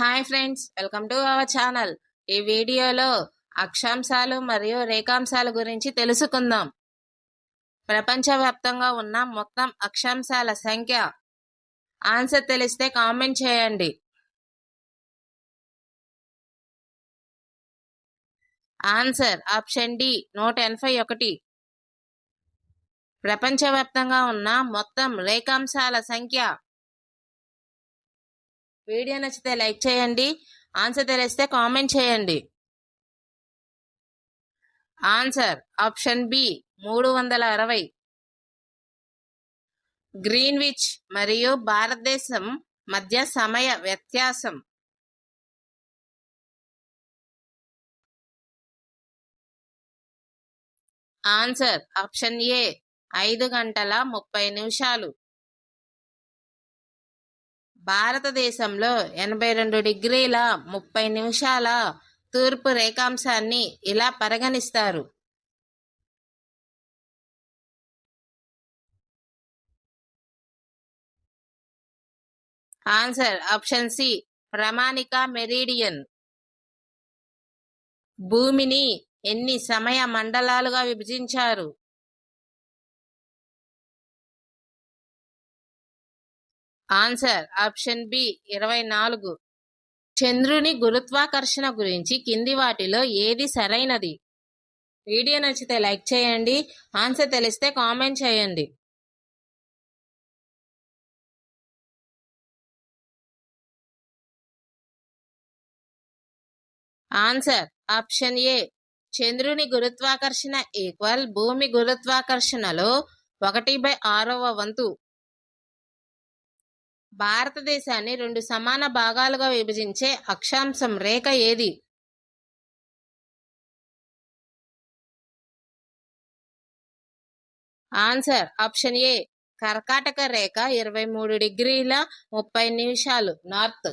Hi friends welcome to our channel. ఈ వీడియోలో అక్షాంశాలు మరియు రేఖాంశాల గురించి తెలుసుకుందాం. ప్రపంచవ్యాప్తంగా ఉన్న మొత్తం అక్షాంశాల సంఖ్య. ఆన్సర్ తెలిస్తే కామెంట్ చేయండి. ఆన్సర్ ఆప్షన్ డి నూట ఎనభై ఒకటి. ప్రపంచవ్యాప్తంగా ఉన్న మొత్తం రేఖాంశాల సంఖ్య. వీడియో నచ్చితే లైక్ చేయండి. ఆన్సర్ తెలిస్తే కామెంట్ చేయండి. ఆన్సర్ ఆప్షన్ బి మూడు వందల అరవై. గ్రీన్విచ్ మరియు భారతదేశం మధ్య సమయ వ్యత్యాసం. ఆన్సర్ ఆప్షన్ ఏ ఐదు గంటల ముప్పై నిమిషాలు. భారతదేశంలో ఎనభై రెండు డిగ్రీల ముప్పై నిమిషాల తూర్పు రేఖాంశాన్ని ఇలా పరిగణిస్తారు. ఆన్సర్ ఆప్షన్ సి ప్రామాణిక మెరీడియన్. భూమిని ఎన్ని సమయ మండలాలుగా విభజించారు? ఆన్సర్ ఆప్షన్ బి ఇరవై నాలుగు. చంద్రుని గురుత్వాకర్షణ గురించి కింది వాటిలో ఏది సరైనది? వీడియో నచ్చితే లైక్ చేయండి ఆన్సర్ తెలిస్తే కామెంట్ చేయండి. ఆన్సర్ ఆప్షన్ ఏ చంద్రుని గురుత్వాకర్షణ ఈక్వల్ భూమి గురుత్వాకర్షణలో ఒకటి బై ఆరవ వంతు. భారతదేశాన్ని రెండు సమాన భాగాలుగా విభజించే అక్షాంశం రేఖ ఏది? ఆన్సర్ ఆప్షన్ ఏ కర్కాటక రేఖ ఇరవై మూడు డిగ్రీల ముప్పై నిమిషాలు నార్త్.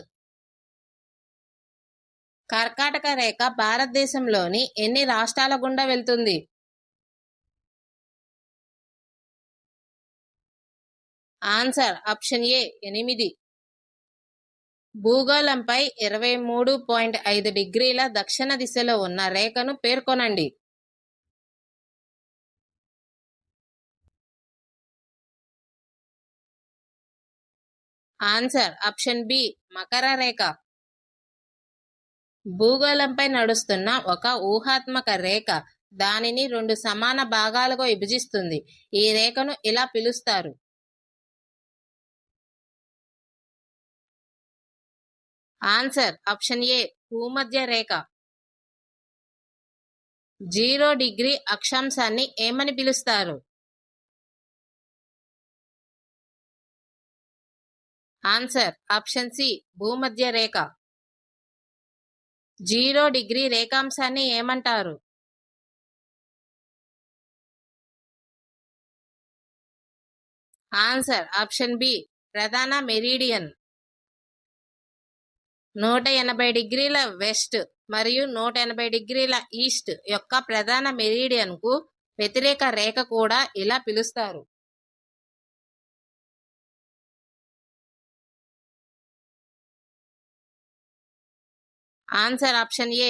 కర్కాటక రేఖ భారతదేశంలోని ఎన్ని రాష్ట్రాల గుండా వెళ్తుంది? ఆన్సర్ ఆప్షన్ ఏ ఎనిమిది. భూగోళంపై ఇరవై మూడు పాయింట్ ఐదు డిగ్రీల దక్షిణ దిశలో ఉన్న రేఖను పేర్కొనండి. ఆన్సర్ ఆప్షన్ బి మకర రేఖ. భూగోళంపై నడుస్తున్న ఒక ఊహాత్మక రేఖ దానిని రెండు సమాన భాగాలుగా విభజిస్తుంది. ఈ రేఖను ఇలా పిలుస్తారు. ఆన్సర్ ఆప్షన్ ఏ భూమధ్య రేఖ. జీరో డిగ్రీ అక్షాంశాన్ని ఏమని పిలుస్తారు? ఆన్సర్ ఆప్షన్ సి భూమధ్య రేఖ. జీరో డిగ్రీ రేఖాంశాన్ని ఏమంటారు? ఆన్సర్ ఆప్షన్ బి ప్రధాన మెరీడియన్. నూట ఎనభై డిగ్రీల వెస్ట్ మరియు నూట ఎనభై డిగ్రీల ఈస్ట్ యొక్క ప్రధాన మెరీడియన్కు వ్యతిరేక రేఖ కూడా ఇలా పిలుస్తారు. ఆన్సర్ ఆప్షన్ ఏ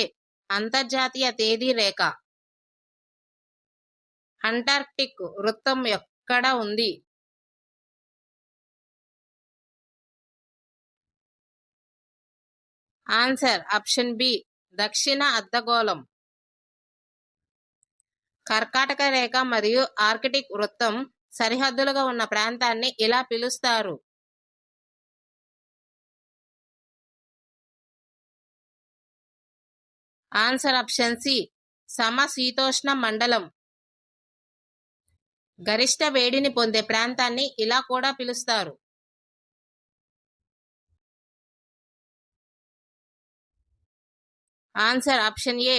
అంతర్జాతీయ తేదీ రేఖ. అంటార్క్టిక్ వృత్తం ఎక్కడ ఉంది? ఆన్సర్ ఆప్షన్ బి దక్షిణ అర్ధగోళం. కర్కాటక రేఖ మరియు ఆర్కిటిక్ వృత్తం సరిహద్దులుగా ఉన్న ప్రాంతాన్ని ఇలా పిలుస్తారు. ఆన్సర్ ఆప్షన్ సి సమశీతోష్ణ మండలం. గరిష్ట వేడిని పొందే ప్రాంతాన్ని ఇలా కూడా పిలుస్తారు. Answer option A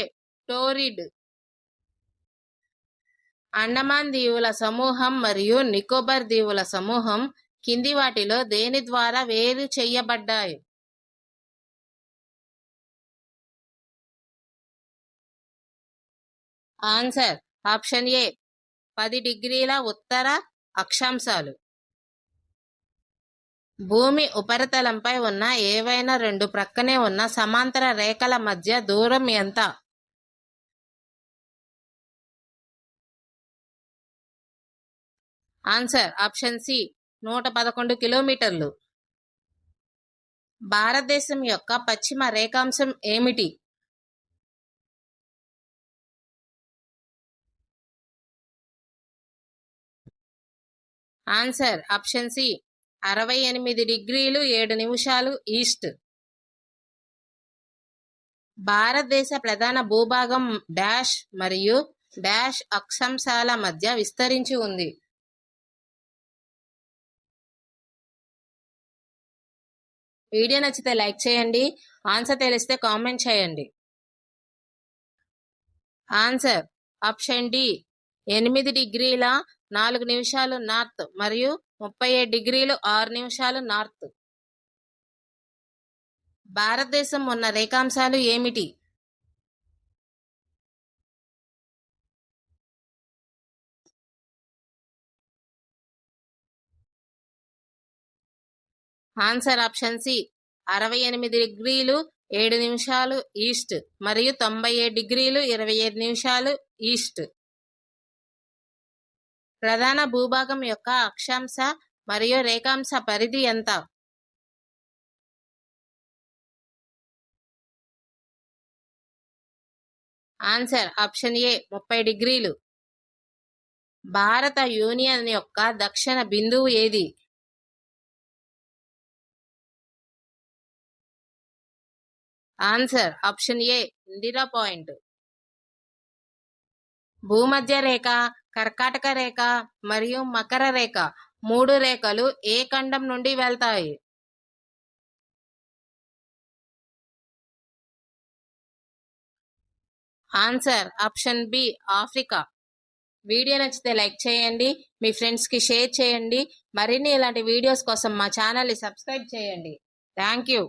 torrid. Andaman దీవుల సమూహం మరియు నికోబార్ దీవుల సమూహం కింది వాటిలో దేని ద్వారా వేరు చేయబడ్డాయి? ఆన్సర్ ఆప్షన్ ఏ పది డిగ్రీల ఉత్తర అక్షాంశాలు. భూమి ఉపరితలంపై ఉన్న ఏవైనా రెండు ప్రక్కనే ఉన్న సమాంతర రేఖల మధ్య దూరం ఎంత? ఆన్సర్ ఆప్షన్ సి నూట పదకొండు కిలోమీటర్లు. భారతదేశం యొక్క పశ్చిమ రేఖాంశం ఏమిటి? ఆన్సర్ ఆప్షన్ సి అరవై ఎనిమిది డిగ్రీలు ఏడు నిమిషాలు ఈస్ట్. భారతదేశ ప్రధాన భూభాగం డాష్ మరియు డాష్ అక్షాంశాల మధ్య విస్తరించి ఉంది. వీడియో నచ్చితే లైక్ చేయండి ఆన్సర్ తెలిస్తే కామెంట్ చేయండి. ఆన్సర్ ఆప్షన్ డి ఎనిమిది డిగ్రీల నాలుగు నిమిషాలు నార్త్ మరియు ముప్పై ఏడు డిగ్రీలు ఆరు నిమిషాలు నార్త్. భారతదేశం ఉన్న రేఖాంశాలు ఏమిటి? ఆన్సర్ ఆప్షన్ సి అరవై ఎనిమిది డిగ్రీలు ఏడు నిమిషాలు ఈస్ట్ మరియు తొంభై ఏడు డిగ్రీలు ఇరవై ఏడు నిమిషాలు ఈస్ట్. ప్రధాన భూభాగం యొక్క అక్షాంశ మరియు రేఖాంశ పరిధి ఎంత? ఆన్సర్ ఆప్షన్ ఏ ముప్పై డిగ్రీలు. భారత యూనియన్ యొక్క దక్షిణ బిందువు ఏది? Answer option A Indira Point. భూమధ్య రేఖ కర్కాటక రేఖ మరియు మకర రేఖ మూడు రేఖలు ఏ ఖండం నుండి వెళ్తాయి? Answer option B Africa. Video నచ్చితే లైక్ చేయండి మీ ఫ్రెండ్స్కి షేర్ చేయండి. మరిన్ని ఇలాంటి వీడియోస్ కోసం మా ఛానల్ని సబ్స్క్రైబ్ చేయండి. Thank you